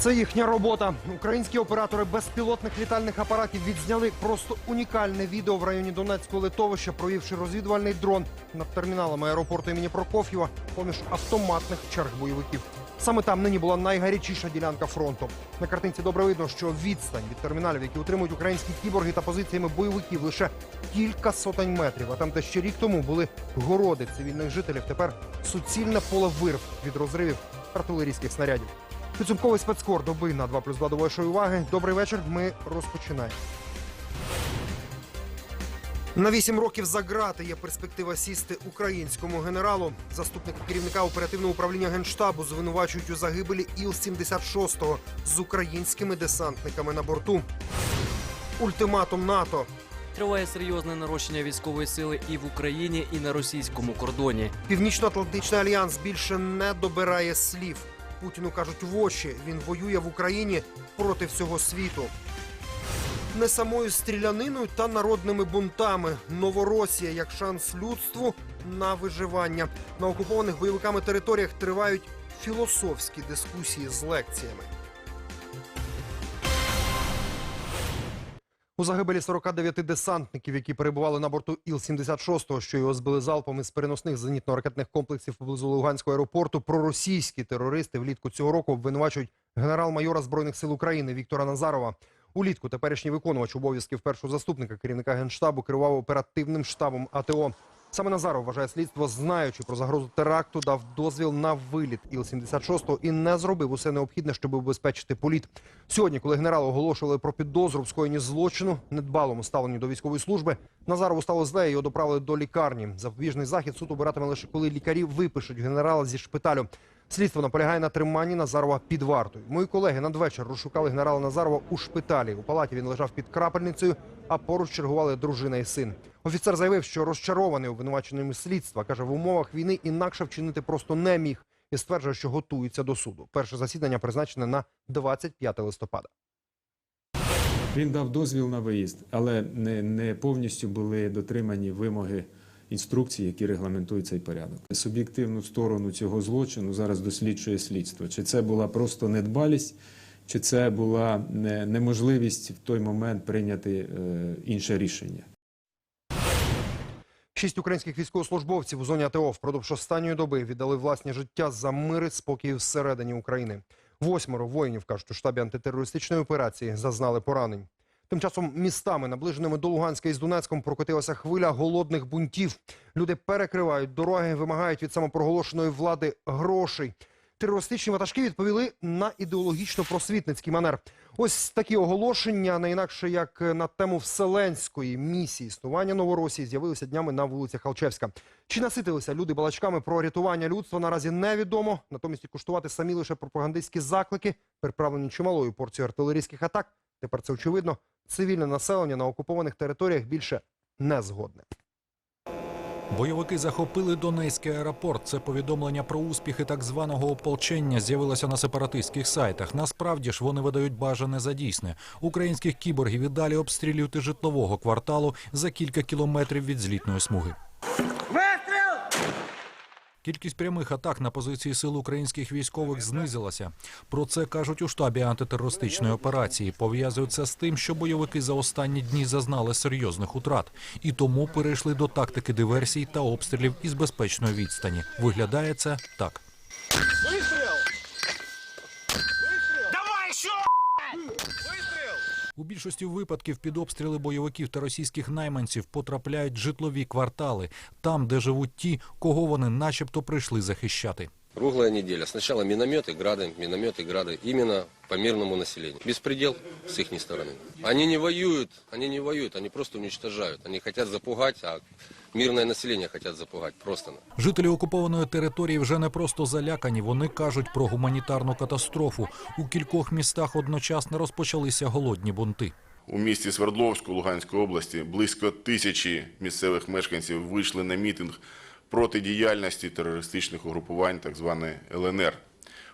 Це їхня робота. Українські оператори безпілотних літальних апаратів відзняли просто унікальне відео в районі Донецького литовища, провівши розвідувальний дрон над терміналами аеропорту імені Прокоф'єва поміж автоматних черг бойовиків. Саме там нині була найгарячіша ділянка фронту. На картинці добре видно, що відстань від терміналів, які утримують українські кіборги та позиціями бойовиків, лише кілька сотень метрів. А там, де ще рік тому були городи цивільних жителів, тепер суцільне поле вирв від розривів артилерійських снарядів. Підсумковий спецкор доби на 2 плюс 2 до вашої уваги. Добрий вечір. Ми розпочинаємо. На 8 років за грати є перспектива сісти українському генералу. Заступника керівника оперативного управління генштабу звинувачують у загибелі Іл-76 з українськими десантниками на борту. Ультиматум НАТО. Триває серйозне нарощення військової сили і в Україні, і на російському кордоні. Північно-Атлантичний альянс більше не добирає слів. Путіну кажуть в очі. Він воює в Україні проти всього світу. Не самою стріляниною та народними бунтами. Новоросія як шанс людству на виживання. На окупованих бойовиками територіях тривають філософські дискусії з лекціями. У загибелі 49 десантників, які перебували на борту Іл-76, що його збили залпом із переносних зенітно-ракетних комплексів поблизу Луганського аеропорту, проросійські терористи влітку цього року обвинувачують генерал-майора збройних сил України Віктора Назарова. Улітку теперішній виконувач обов'язків першого заступника керівника генштабу керував оперативним штабом АТО. Саме Назаров вважає слідство, знаючи про загрозу теракту, дав дозвіл на виліт Іл-76 і не зробив усе необхідне, щоб убезпечити політ. Сьогодні, коли генерал оголошували про підозру в скоєнні злочину, недбалому ставленню до військової служби, Назарову стало зле його доправили до лікарні. Запобіжний захід суд обиратиме лише коли лікарі випишуть генерала зі шпиталю. Слідство наполягає на триманні Назарова під вартою. Мої колеги надвечір розшукали генерала Назарова у шпиталі. У палаті він лежав під крапельницею, а поруч чергували дружина і син. Офіцер заявив, що розчарований обвинуваченими слідства. каже, в умовах війни інакше вчинити просто не міг і стверджує, що готується до суду. Перше засідання призначене на 25 листопада. Він дав дозвіл на виїзд, але не, не повністю були дотримані вимоги інструкцій, які регламентують цей порядок. Суб'єктивну сторону цього злочину зараз досліджує слідство. Чи це була просто недбалість, чи це була неможливість в той момент прийняти е, інше рішення. Шість українських військовослужбовців у зоні АТО впродовж останньої доби віддали власні життя за мир і спокій всередині України. Восьмеро воїнів кажуть, у штабі антитерористичної операції зазнали поранень. Тим часом містами, наближеними до Луганська і з Донецьком, прокотилася хвиля голодних бунтів. Люди перекривають дороги, вимагають від самопроголошеної влади грошей. Терористичні ватажки відповіли на ідеологічно-просвітницький манер. Ось такі оголошення, не інакше як на тему вселенської місії існування Новоросії, з'явилися днями на вулицях Алчевська. Чи наситилися люди балачками про рятування людства, наразі невідомо. Натомість куштувати самі лише пропагандистські заклики, приправлені чималою порцією артилерійських атак. Тепер це очевидно. Цивільне населення на окупованих територіях більше не згодне. Бойовики захопили Донецький аеропорт. Це повідомлення про успіхи так званого ополчення з'явилося на сепаратистських сайтах. Насправді ж вони видають бажане за дійсне. Українських кіборгів і далі обстрілюють житлового кварталу за кілька кілометрів від злітної смуги. Кількість прямих атак на позиції сил українських військових знизилася. Про це кажуть у штабі антитерористичної операції. Пов'язують з тим, що бойовики за останні дні зазнали серйозних утрат і тому перейшли до тактики диверсій та обстрілів із безпечної відстані. Виглядає це так. У більшості випадків під обстріли бойовиків та російських найманців потрапляють житлові квартали, там, де живуть ті, кого вони начебто прийшли захищати. Круглая неделя. Сначала минометы, грады, минометы, грады. Именно по мирному населению. Беспредел с их стороны. Они не воюют, они не воюют, они просто уничтожают. Они хотят запугать, а мирное население хотят запугать. Просто. Жителі окупованої території вже не просто залякані. Вони кажуть про гуманітарну катастрофу. У кількох містах одночасно розпочалися голодні бунти. У місті Свердловську Луганської області близько тисячі місцевих мешканців вийшли на мітинг проти діяльності терористичних угрупувань так званої ЛНР.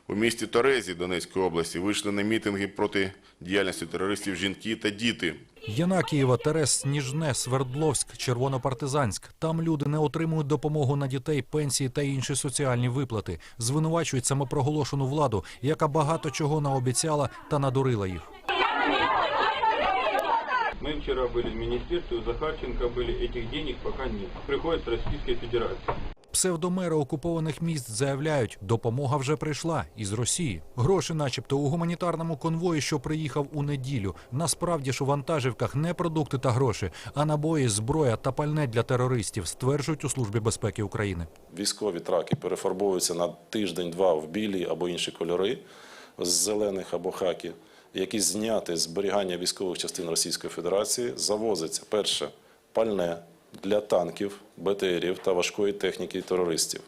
У місті Торезі Донецької області вийшли на мітинги проти діяльності терористів жінки та діти. Янакієва, Терес, Сніжне, Свердловськ, Червонопартизанськ. Там люди не отримують допомогу на дітей, пенсії та інші соціальні виплати. Звинувачують самопроголошену владу, яка багато чого наобіцяла та надурила їх. Мы вчера были в министерстве, у Захарченко были, этих денег пока нет. Приходит с Российской Федерации. Псевдомери окупованих міст заявляють, допомога вже прийшла із Росії. Гроші, начебто, у гуманітарному конвої, що приїхав у неділю. Насправді ж у вантажівках не продукти та гроші, а набої, зброя та пальне для терористів, стверджують у службі безпеки України. Військові траки перефарбовуються на тиждень-два в білі або інші кольори з зелених або хакі, які зняти зберігання військових частин Російської Федерації, завозиться перше пальне для танків, БТРів та важкої техніки терористів.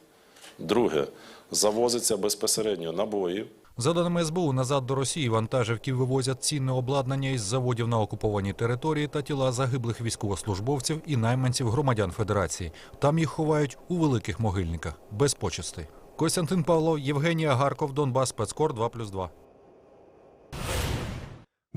Друге, завозиться безпосередньо набої, За даними СБУ, назад до Росії вантажівки вивозять цінне обладнання із заводів на окупованій території та тіла загиблих військовослужбовців і найманців громадян Федерації. Там їх ховають у великих могильниках без почестей. Костянтин Павлов, Євгенія Гарков, Донбас, Спецкор 2+,2.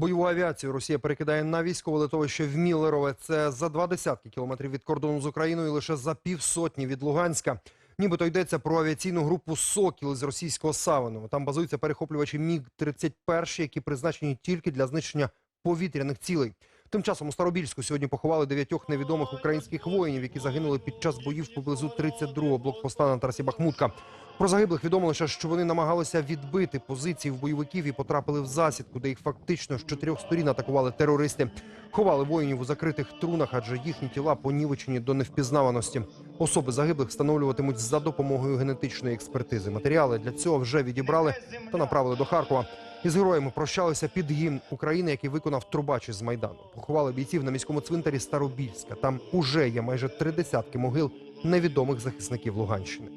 Бойову авіацію Росія перекидає на військове литовище в Мілерове. Це за два десятки кілометрів від кордону з Україною і лише за півсотні від Луганська. Нібито йдеться про авіаційну групу «Сокіл» з російського Савиного. Там базуються перехоплювачі Міг-31, які призначені тільки для знищення повітряних цілей. Тим часом у Старобільську сьогодні поховали дев'ятьох невідомих українських воїнів, які загинули під час боїв поблизу 32-го блокпоста на трасі Бахмутка. Про загиблих відомо що вони намагалися відбити позиції в бойовиків і потрапили в засідку, де їх фактично з чотирьох сторін атакували терористи. Ховали воїнів у закритих трунах, адже їхні тіла понівечені до невпізнаваності. Особи загиблих встановлюватимуть за допомогою генетичної експертизи. Матеріали для цього вже відібрали та направили до Харкова. Із героями прощалися під гімн України, який виконав трубач із майдану. Поховали бійців на міському цвинтарі Старобільська. Там уже є майже три десятки могил невідомих захисників Луганщини.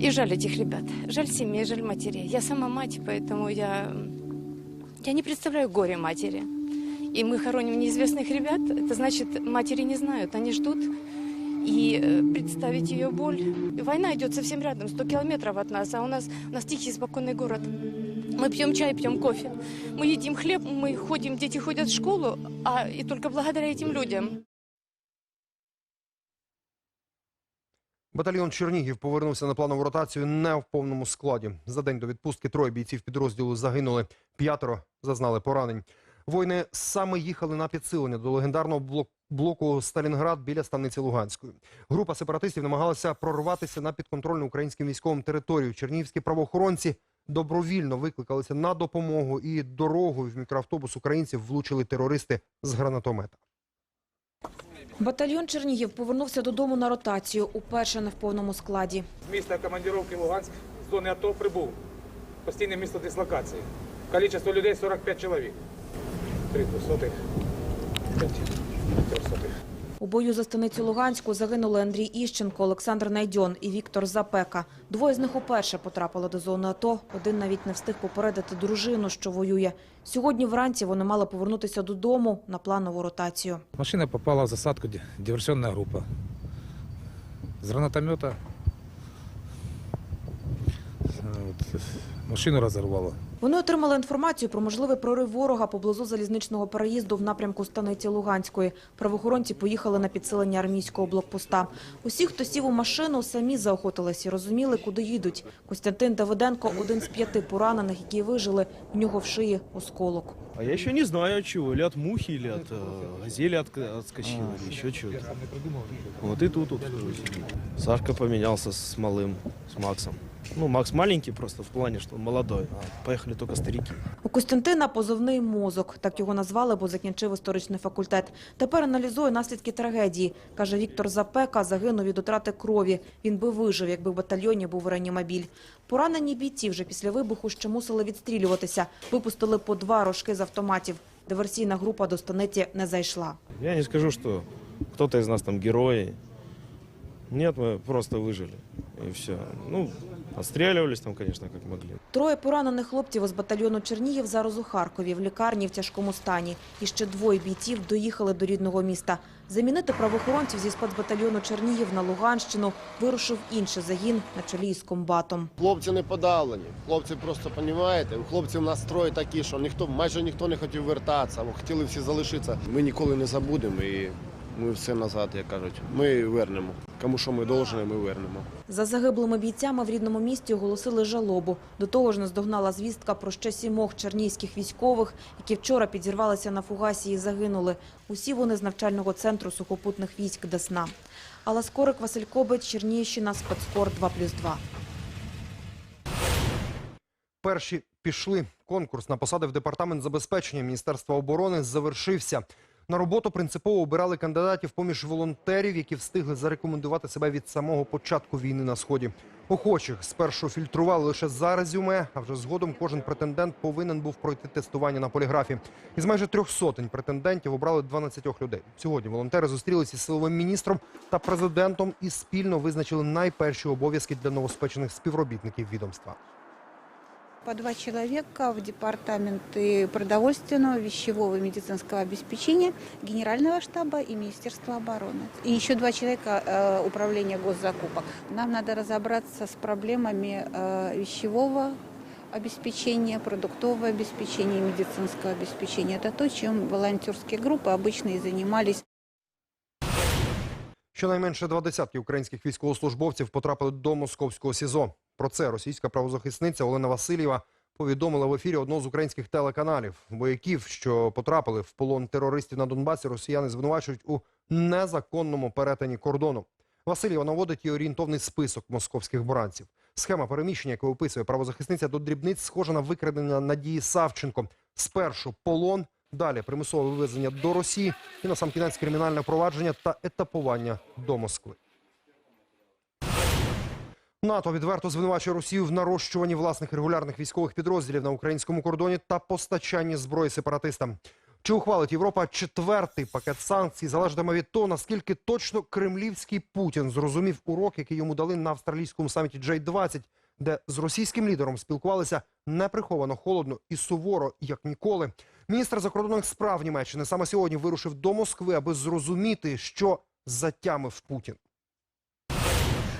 И жаль этих ребят. Жаль семьи, жаль матерей. Я сама мать, поэтому я, я не представляю горе матери. И мы хороним неизвестных ребят. Это значит, матери не знают, они ждут. И э, представить ее боль. Война идет совсем рядом, 100 километров от нас, а у нас, у нас тихий, спокойный город. Мы пьем чай, пьем кофе. Мы едим хлеб, мы ходим, дети ходят в школу, а и только благодаря этим людям. Батальйон Чернігів повернувся на планову ротацію не в повному складі. За день до відпустки троє бійців підрозділу загинули, п'ятеро зазнали поранень. Воїни саме їхали на підсилення до легендарного блок- блоку Сталінград біля станиці Луганської. Група сепаратистів намагалася прорватися на підконтрольну українським військовим територію. Чернігівські правоохоронці добровільно викликалися на допомогу і дорогою в мікроавтобус українців влучили терористи з гранатомета. Батальйон Чернігів повернувся додому на ротацію, уперше не в повному складі. З міста командировки Луганськ з зони АТО прибув. Постійне місто дислокації. Кількість людей 45 чоловік. Три двохсотих. У бою за станицю Луганську загинули Андрій Іщенко, Олександр Найдьон і Віктор Запека. Двоє з них уперше потрапили до зони АТО. Один навіть не встиг попередити дружину, що воює. Сьогодні вранці вони мали повернутися додому на планову ротацію. Машина попала в засадку, ди- диверсионная группа. З гранатомета машину розірвало. Вони отримали інформацію про можливий прорив ворога поблизу залізничного переїзду в напрямку станиці Луганської. Правоохоронці поїхали на підсилення армійського блокпоста. Усі, хто сів у машину, самі заохотились і розуміли, куди їдуть. Костянтин Давиденко – один з п'яти поранених, які вижили. В нього в шиї осколок. А я еще не знаю от чего, или от мухи, или от э, газели от, отскочила, или еще чего-то. Вот и тут вот. Сашка поменялся с малым, с Максом. Ну, Макс маленький просто в плане, что он молодой, а поехали только старики. У Костянтина позивний «мозок». Так його назвали, бо закінчив історичний факультет. Тепер аналізує наслідки трагедії. Каже, Віктор Запека загинув від утрати крові. Він би вижив, якби в батальйоні був реанімобіль. Поранені бійці вже після вибуху ще мусили відстрілюватися. Випустили по два рожки з автоматів. Диверсійна група до станиці не зайшла. Я не скажу, что кто-то из нас там герои. Нет, мы просто выжили. и все. Ну, отстреливались там, конечно, как могли. Троє поранених хлопців із батальйону Чернігів зараз у Харкові в лікарні в тяжкому стані. І ще двоє бійців доїхали до рідного міста. Замінити правоохоронців зі спецбатальйону Чернігів на Луганщину вирушив інший загін на чолі із комбатом. Хлопці не подавлені. Хлопці просто розумієте, у хлопців настрої такі, що ніхто майже ніхто не хотів вертатися, хотіли всі залишитися. Ми ніколи не забудемо і ми все назад, як кажуть. Ми вернемо. Кому що ми повинні, ми вернемо. За загиблими бійцями в рідному місті оголосили жалобу. До того ж наздогнала звістка про ще сімох чернігівських військових, які вчора підірвалися на фугасі і загинули. Усі вони з навчального центру сухопутних військ Десна. Алла Скорик, Василь Кобець, Чернігівщина, спецкор 2+,2. Перші пішли. Конкурс на посади в департамент забезпечення Міністерства оборони завершився. На роботу принципово обирали кандидатів поміж волонтерів, які встигли зарекомендувати себе від самого початку війни на сході. Охочих спершу фільтрували лише за резюме, а вже згодом кожен претендент повинен був пройти тестування на поліграфі. Із майже трьох сотень претендентів обрали 12 людей. Сьогодні волонтери зустрілися із силовим міністром та президентом і спільно визначили найперші обов'язки для новоспечених співробітників відомства По два человека в департаменты продовольственного, вещевого и медицинского обеспечения, Генерального штаба и Министерства обороны. И еще два человека э, управления госзакупок. Нам надо разобраться с проблемами э, вещевого обеспечения, продуктового обеспечения и медицинского обеспечения. Это то, чем волонтерские группы обычно и занимались. Щонайменше два десятки українських військовослужбовців потрапили до московського СІЗО. Про це російська правозахисниця Олена Васильєва повідомила в ефірі одного з українських телеканалів. Вояків, що потрапили в полон терористів на Донбасі, росіяни звинувачують у незаконному перетині кордону. Васильєва наводить і орієнтовний список московських буранців. Схема переміщення, яку описує правозахисниця до дрібниць, схожа на викрадення Надії Савченко. Спершу полон, далі примусове вивезення до Росії і насамкінець кримінальне провадження та етапування до Москви. НАТО відверто звинувачує Росію в нарощуванні власних регулярних військових підрозділів на українському кордоні та постачанні зброї сепаратистам. Чи ухвалить Європа четвертий пакет санкцій, залежатиме від того, наскільки точно кремлівський Путін зрозумів урок, який йому дали на австралійському саміті J-20, де з російським лідером спілкувалися неприховано холодно і суворо, як ніколи. Міністр закордонних справ Німеччини саме сьогодні вирушив до Москви, аби зрозуміти, що затямив Путін.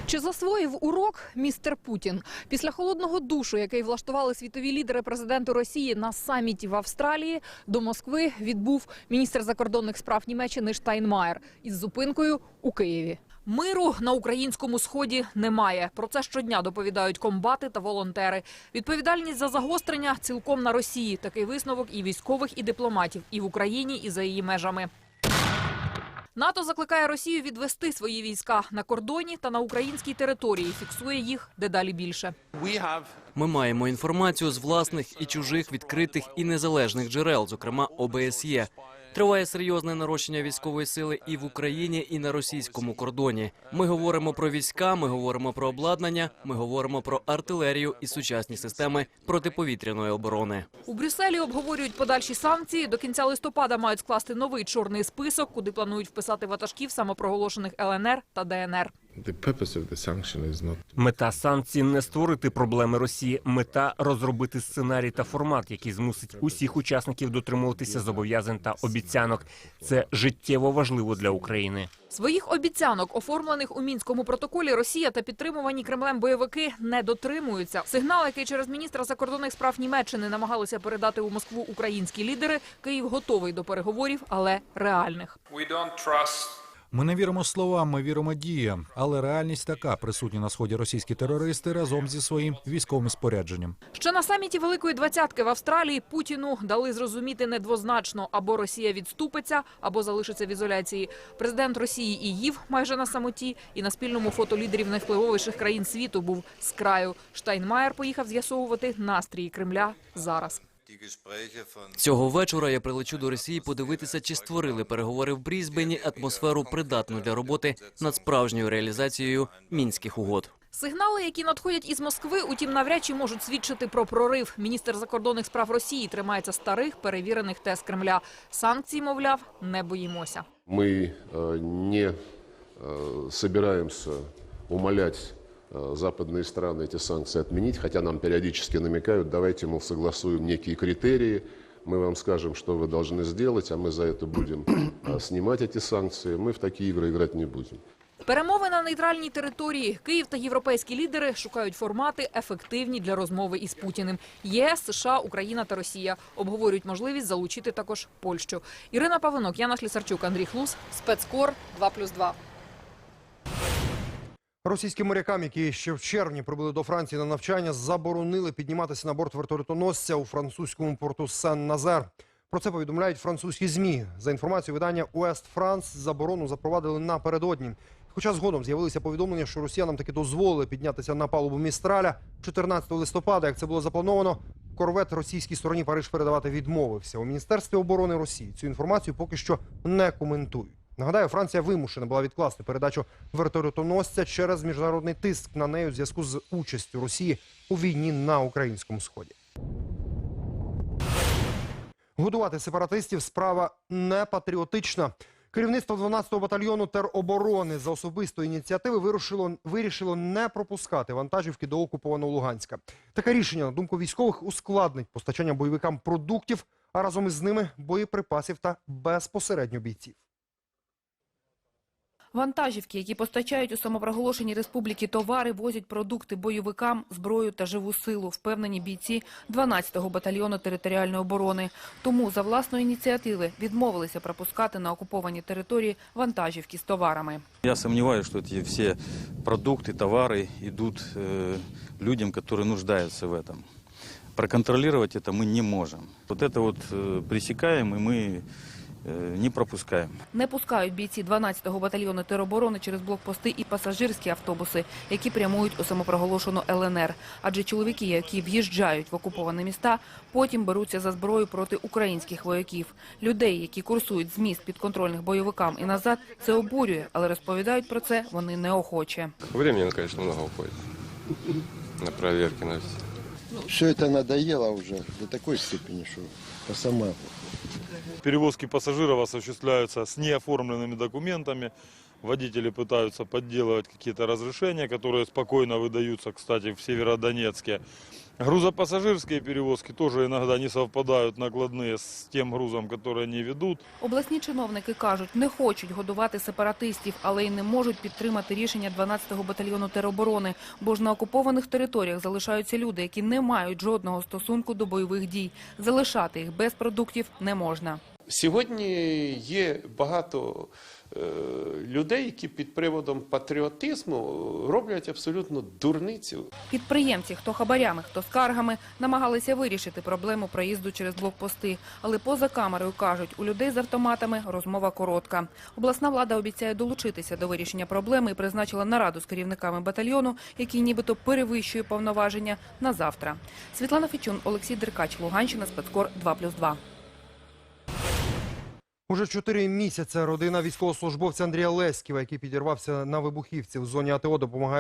Чи засвоїв урок містер Путін після холодного душу, який влаштували світові лідери президенту Росії на саміті в Австралії, до Москви відбув міністр закордонних справ Німеччини Штайнмаєр із зупинкою у Києві. Миру на українському сході немає. Про це щодня доповідають комбати та волонтери. Відповідальність за загострення цілком на Росії. Такий висновок і військових, і дипломатів, і в Україні, і за її межами. НАТО закликає Росію відвести свої війська на кордоні та на українській території. Фіксує їх дедалі більше. Ми маємо інформацію з власних і чужих відкритих і незалежних джерел, зокрема ОБСЄ. Триває серйозне нарощення військової сили і в Україні, і на російському кордоні. Ми говоримо про війська, ми говоримо про обладнання, ми говоримо про артилерію і сучасні системи протиповітряної оборони. У Брюсселі обговорюють подальші санкції. До кінця листопада мають скласти новий чорний список, куди планують вписати ватажків самопроголошених ЛНР та ДНР. Мета санкцій не створити проблеми Росії. Мета розробити сценарій та формат, який змусить усіх учасників дотримуватися зобов'язань та обіцянок. Це життєво важливо для України. Своїх обіцянок, оформлених у мінському протоколі, Росія та підтримувані Кремлем бойовики не дотримуються. Сигнал, який через міністра закордонних справ Німеччини намагалися передати у Москву українські лідери, Київ готовий до переговорів, але реальних. Ми не віримо словам, ми віримо діям. Але реальність така: присутні на сході російські терористи разом зі своїм військовим спорядженням. Ще на саміті Великої двадцятки в Австралії Путіну дали зрозуміти недвозначно: або Росія відступиться, або залишиться в ізоляції. Президент Росії і їв майже на самоті, і на спільному фото лідерів найвпливовіших країн світу був з краю. Штайнмаєр поїхав з'ясовувати настрій Кремля зараз. Цього вечора я прилечу до Росії подивитися, чи створили переговори в Брізбені атмосферу придатну для роботи над справжньою реалізацією мінських угод. Сигнали, які надходять із Москви, утім, навряд чи можуть свідчити про прорив. Міністр закордонних справ Росії тримається старих перевірених тез Кремля. Санкцій, мовляв, не боїмося. Мы э, не э, собираемся умолять э, западные страны эти санкции отменить, хотя нам периодически намекают, давайте, мол, согласуем некие критерии, мы вам скажем, что вы должны сделать, а мы за это будем э, снимать эти санкции. Мы в такие игры играть не будем. Перемови на нейтральній території. Київ та європейські лідери шукають формати, ефективні для розмови із Путіним. ЄС, США, Україна та Росія обговорюють можливість залучити також Польщу. Ірина Павлинок, Яна Шлісарчук, Андрій Хлус, спецкор 2+,2. Російським морякам, які ще в червні прибули до Франції на навчання, заборонили підніматися на борт вертольотоносця у французькому порту Сен-Назер. Про це повідомляють французькі змі. За інформацією видання Уест Франс, заборону запровадили напередодні. Хоча згодом з'явилися повідомлення, що росіянам таки дозволили піднятися на палубу містраля 14 листопада, як це було заплановано. Корвет російській стороні Париж передавати відмовився. У міністерстві оборони Росії цю інформацію поки що не коментують. Нагадаю, Франція вимушена була відкласти передачу вертольотоносця через міжнародний тиск на неї у зв'язку з участю Росії у війні на українському сході. Годувати сепаратистів справа не патріотична. Керівництво 12-го батальйону тероборони за особистої ініціативи вирушило, вирішило не пропускати вантажівки до окупованого Луганська. Таке рішення, на думку військових, ускладнить постачання бойовикам продуктів, а разом із ними боєприпасів та безпосередньо бійців. Вантажівки, які постачають у самопроголошеній республіки товари, возять продукти бойовикам, зброю та живу силу, впевнені бійці 12-го батальйону територіальної оборони. Тому за власної ініціативи відмовилися пропускати на окуповані території вантажівки з товарами. Я сомневаюсь, что эти все продукты, товары идут э, людям, которые нуждаются в этом. Проконтролировать это мы не можем. Вот это вот э, пресекаем, и мы э, не пропускаем. Не пускають бійці 12-го батальйону тероборони через блокпости і пасажирські автобуси, які прямують у самопроголошену ЛНР. Адже чоловіки, які в'їжджають в окуповані міста, потім беруться за зброю проти українських вояків. Людей, які курсують з міст підконтрольних бойовикам і назад, це обурює, але розповідають про це вони неохоче. Времени, конечно, много уходит на проверки, на все. Все это надоело уже до такой степени, что по сама. Перевозки пассажиров осуществляются с неоформленными документами. Водители пытаются подделывать какие-то разрешения, которые спокойно выдаются, кстати, в Северодонецке. Грузопассажирские перевозки тоже иногда не совпадают накладные с тем грузом, который они ведут. Обласні чиновники кажуть, не хочуть годувати сепаратистів, але й не можуть підтримати рішення 12-го батальйону тероборони, бо ж на окупованих територіях залишаються люди, які не мають жодного стосунку до бойових дій. Залишати їх без продуктів не можна. Сьогодні є багато людей, які під приводом патріотизму роблять абсолютно дурницю. Підприємці, хто хабарями, хто скаргами, намагалися вирішити проблему проїзду через блокпости. Але поза камерою кажуть, у людей з автоматами розмова коротка. Обласна влада обіцяє долучитися до вирішення проблеми і призначила нараду з керівниками батальйону, який нібито перевищує повноваження на завтра. Світлана Фічун, Олексій Деркач, Луганщина, спецкор 2+,2. Уже чотири місяці родина військовослужбовця Андрія Леськіва, який підірвався на вибухівці в зоні АТО,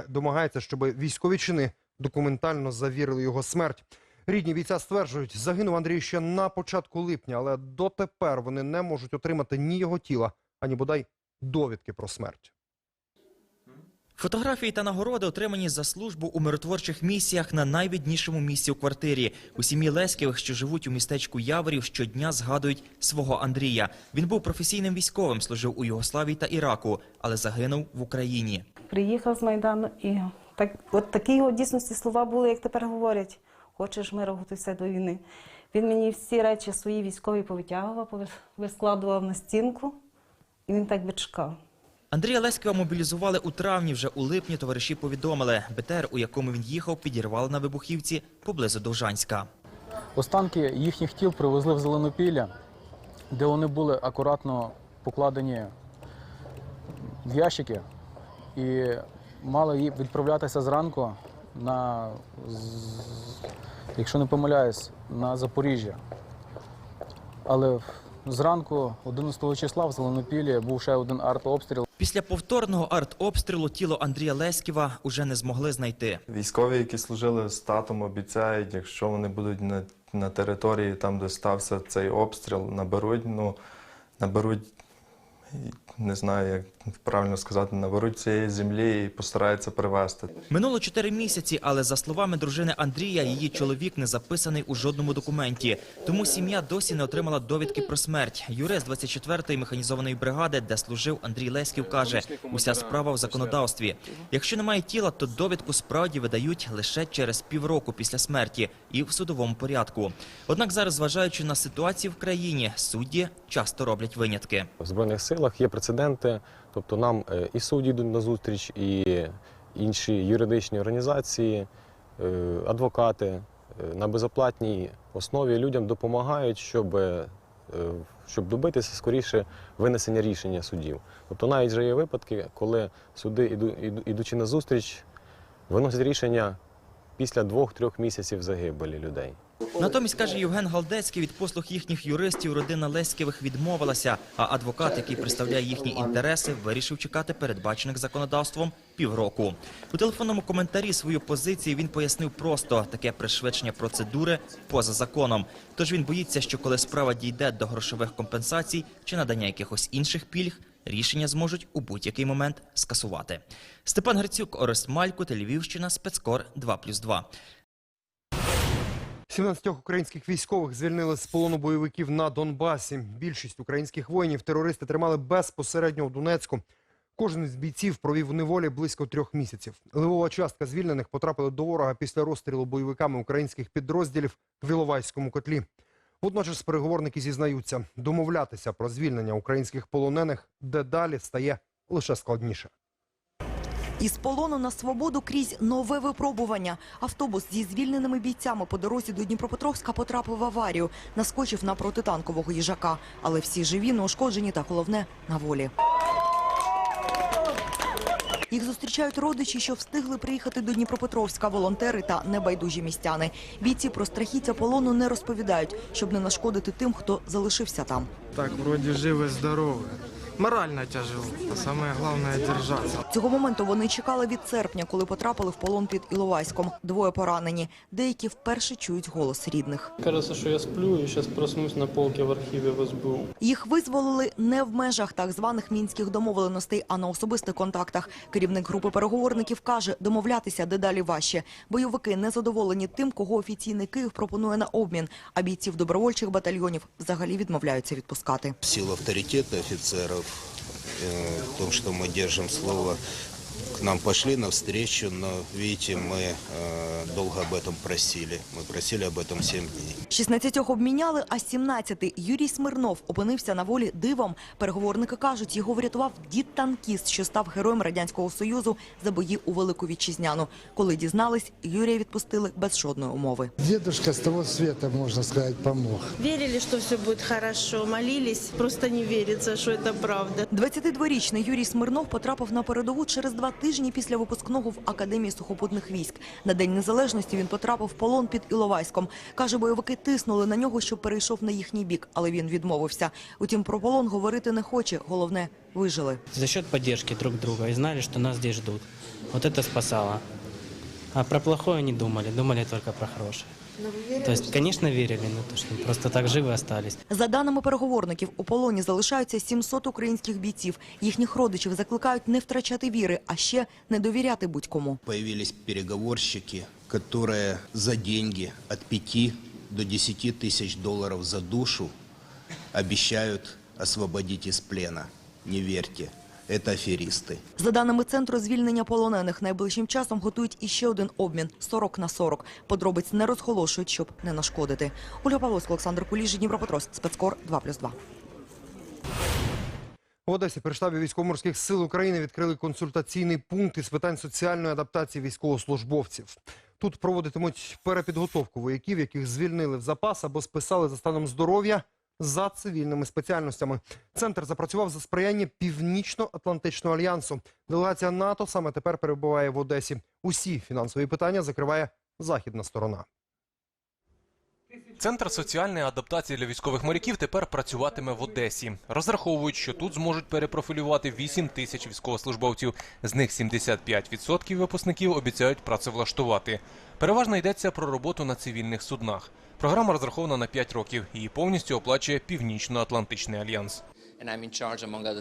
домагається, щоб військові чини документально завірили його смерть. Рідні бійця стверджують, загинув Андрій ще на початку липня, але дотепер вони не можуть отримати ні його тіла, ані бодай довідки про смерть. Фотографії та нагороди отримані за службу у миротворчих місіях на найвіднішому місці у квартирі. У сім'ї Леськівих, що живуть у містечку Яворів, щодня згадують свого Андрія. Він був професійним військовим, служив у Югославії та Іраку, але загинув в Україні. Приїхав з Майдану і так, от такі його дійсності слова були, як тепер говорять. Хочеш миру, готуйся до війни. Він мені всі речі свої військові повитягував, вискладував на стінку, і він так би чекав. Андрія Леськова мобілізували у травні. Вже у липні товариші повідомили, БТР, у якому він їхав, підірвали на вибухівці поблизу Довжанська. Останки їхніх тіл привезли в Зеленопілля, де вони були акуратно покладені в ящики і мали відправлятися зранку на, якщо не помиляюсь, на Запоріжжя. Але зранку, 11 числа, в Зеленопіллі був ще один артобстріл. Після повторного артобстрілу тіло Андрія Леськіва уже не змогли знайти. Військові, які служили з татом, обіцяють, якщо вони будуть на, на території, там, де стався цей обстріл, наберуть, ну, наберуть, не знаю, як правильно сказати, наберуть цієї землі і постараються привезти. Минуло чотири місяці, але за словами дружини Андрія, її чоловік не записаний у жодному документі. Тому сім'я досі не отримала довідки про смерть. Юрист 24-ї механізованої бригади, де служив Андрій Леськів, каже, уся справа в законодавстві. Якщо немає тіла, то довідку справді видають лише через півроку після смерті і в судовому порядку. Однак зараз, зважаючи на ситуацію в країні, судді часто роблять винятки. В Збройних силах є прецеденти, тобто нам е, і судді йдуть на зустріч, і інші юридичні організації, е, адвокати е, на безоплатній основі людям допомагають, щоб, щоб добитися скоріше винесення рішення судів. Тобто навіть вже є випадки, коли суди, іду- іду- ідучи на зустріч, виносять рішення після двох-трьох місяців загибелі людей. Натомість, каже Євген Галдецький, від послуг їхніх юристів родина Леськівих відмовилася, а адвокат, який представляє їхні інтереси, вирішив чекати передбачених законодавством півроку. У телефонному коментарі свою позицію він пояснив просто таке пришвидшення процедури поза законом. Тож він боїться, що коли справа дійде до грошових компенсацій чи надання якихось інших пільг, рішення зможуть у будь-який момент скасувати. Степан Грицюк, Орест Малько, Львівщина, спецкор 2+,2. 17 українських військових звільнили з полону бойовиків на Донбасі. Більшість українських воїнів терористи тримали безпосередньо у Донецьку. Кожен з бійців провів у неволі близько трьох місяців. Левова частка звільнених потрапили до ворога після розстрілу бойовиками українських підрозділів в Іловайському котлі. Водночас переговорники зізнаються, домовлятися про звільнення українських полонених дедалі стає лише складніше. Із полону на свободу крізь нове випробування. Автобус зі звільненими бійцями по дорозі до Дніпропетровська потрапив в аварію, наскочив на протитанкового їжака. Але всі живі, неушкоджені та головне на волі. Їх зустрічають родичі, що встигли приїхати до Дніпропетровська, волонтери та небайдужі містяни. Бійці про страхіття полону не розповідають, щоб не нашкодити тим, хто залишився там. Так, вроде живы, здоровы. Морально тяжело. Самое главное держаться. Цього моменту вони чекали від серпня, коли потрапили в полон під Іловайськом. Двоє поранені. Деякі вперше чують голос рідних. Кажется, что я сплю и сейчас проснусь на полке в архиве в СБУ. Їх визволили не в межах так званих мінських домовленостей, а на особистих контактах. Керівник групи переговорників каже, домовлятися дедалі важче. Бойовики не задоволені тим, кого офіційний Київ пропонує на обмін, а бійців добровольчих батальйонів взагалі відмовляються відпускати. В силу авторитета офицеров, э, в том, что мы держим слово, к нам пошли навстречу, но, видите, мы э, долго об этом просили. Мы просили об этом 7 дней. 16 обміняли, а 17-й Юрій Смирнов опинився на волі дивом. Переговорники кажуть, його врятував дід-танкіст, що став героєм Радянського Союзу за бої у Велику Вітчизняну. Коли дізнались, Юрія відпустили без жодної умови. Дедушка с того света, можно сказать, помог. Верили, что все будет хорошо, молились. Просто не верится, что это правда. 22-річний Юрій Смирнов потрапив на передову через два тижні після випускного в Академії сухопутних військ. На День Незалежності він потрапив в полон під Іловайськом. Каже, бойовики тиснули на нього, щоб перейшов на їхній бік, але він відмовився. Утім, про полон говорити не хоче. Головне, вижили. За счет поддержки друг друга и знали, что нас здесь ждут. Вот это спасало. А про плохое не думали, думали только про хорошее. То есть, конечно, верили, но то, что просто так живы остались. За даними переговорників, у полоні залишаються 700 українських бійців. Їхніх родичів закликають не втрачати віри, а ще не довіряти будь-кому. Появились переговорщики, которые за деньги от 5 до 10 тысяч долларов за душу обещают освободить из плена. Не верьте, это аферисты. За даними центру звільнення полонених, найближчим часом готують іще один обмін 40 на 40. Подробиць не розголошують, щоб не нашкодити. Ольга Павловська, Олександр Куліш, Дніпропетровськ, спецкор 2+,2. В Одесі при штабі військово-морських сил України відкрили консультаційний пункт із питань соціальної адаптації військовослужбовців. Тут проводитимуть перепідготовку вояків, яких звільнили в запас або списали за станом здоров'я за цивільними спеціальностями. Центр запрацював за сприяння Північно-Атлантичного альянсу. Делегація НАТО саме тепер перебуває в Одесі. Усі фінансові питання закриває західна сторона. Центр соціальної адаптації для військових моряків тепер працюватиме в Одесі. Розраховують, що тут зможуть перепрофілювати 8 тисяч військовослужбовців. З них 75% випускників обіцяють працевлаштувати. Переважно йдеться про роботу на цивільних суднах. Програма розрахована на 5 років. Її повністю оплачує Північно-Атлантичний альянс.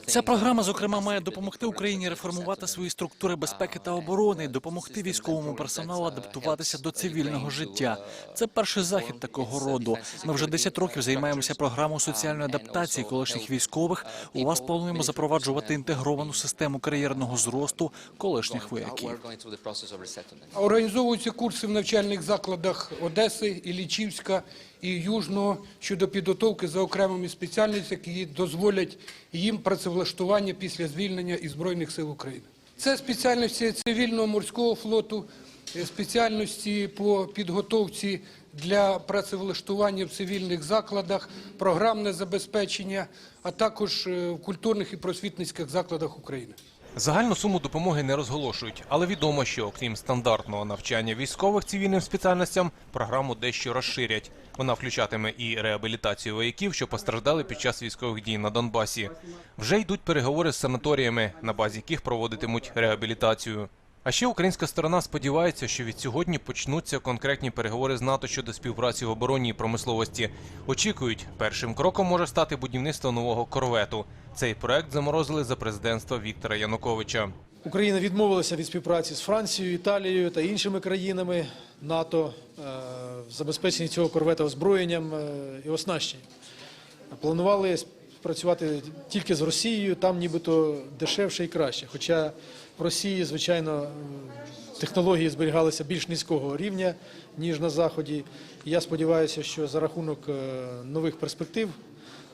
Ця програма, зокрема, має допомогти Україні реформувати свої структури безпеки та оборони, допомогти військовому персоналу адаптуватися до цивільного життя. Це перший захід такого роду. Ми вже 10 років займаємося програмою соціальної адаптації колишніх військових. У вас плануємо запроваджувати інтегровану систему кар'єрного зросту колишніх вояків. Організовуються курси в навчальних закладах Одеси, Іллічівська і Южного щодо підготовки за окремими спеціальностями, які дозволять їм працевлаштування після звільнення із Збройних сил України. Це спеціальності цивільного морського флоту, е, спеціальності по підготовці для працевлаштування в цивільних закладах, програмне забезпечення, а також е, в культурних і просвітницьких закладах України. Загальну суму допомоги не розголошують, але відомо, що окрім стандартного навчання військових цивільним спеціальностям, програму дещо розширять. Вона включатиме і реабілітацію вояків, що постраждали під час військових дій на Донбасі. Вже йдуть переговори з санаторіями, на базі яких проводитимуть реабілітацію. А ще українська сторона сподівається, що від сьогодні почнуться конкретні переговори з НАТО щодо співпраці в оборонній промисловості. Очікують, першим кроком може стати будівництво нового корвету. Цей проект заморозили за президентства Віктора Януковича. Україна відмовилася від співпраці з Францією, Італією та іншими країнами НАТО е, в забезпеченні цього корвета озброєнням е, і оснащенням. Планували працювати тільки з Росією, там нібито дешевше і краще. Хоча в Росії, звичайно, технології зберігалися більш низького рівня, ніж на Заході. Я сподіваюся, що за рахунок е, нових перспектив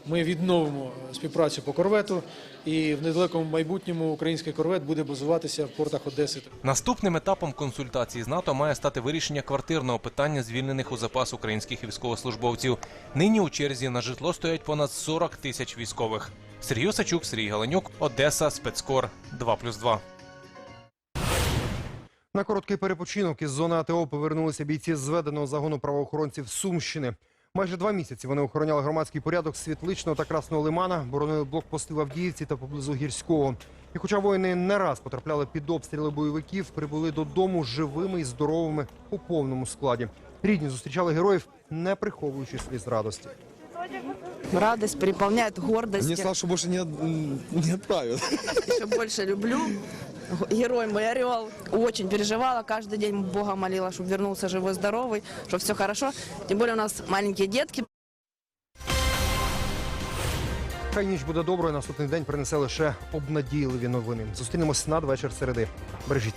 ми відновимо співпрацю по корвету, і в недалекому майбутньому український корвет буде базуватися в портах Одеси. Наступним етапом консультацій з НАТО має стати вирішення квартирного питання звільнених у запас українських військовослужбовців. Нині у черзі на житло стоять понад 40 тисяч військових. Сергій Осачук, Сергій Галенюк, Одеса, спецкор 2+,2. На короткий перепочинок із зони АТО повернулися бійці зведеного загону правоохоронців Сумщини. Майже два місяці вони охороняли громадський порядок Світличного та Красного Лимана, боронили блокпости в Авдіївці та поблизу Гірського. І хоча воїни не раз потрапляли під обстріли бойовиків, прибули додому живими і здоровими у повному складі. Рідні зустрічали героїв, не приховуючи сліз радості. Радость переполняет гордость. Мне сказал, что больше не, от- не отправят. Еще больше люблю Герой мой орел. Очень переживала, каждый день Бога молила, чтобы вернулся живой-здоровый, чтобы все хорошо. Тем более у нас маленькие детки. Хай ніч буде доброю. Наступний день принесе лише обнадійливі новини. Зустрінемось надвечір середи. Бережіть.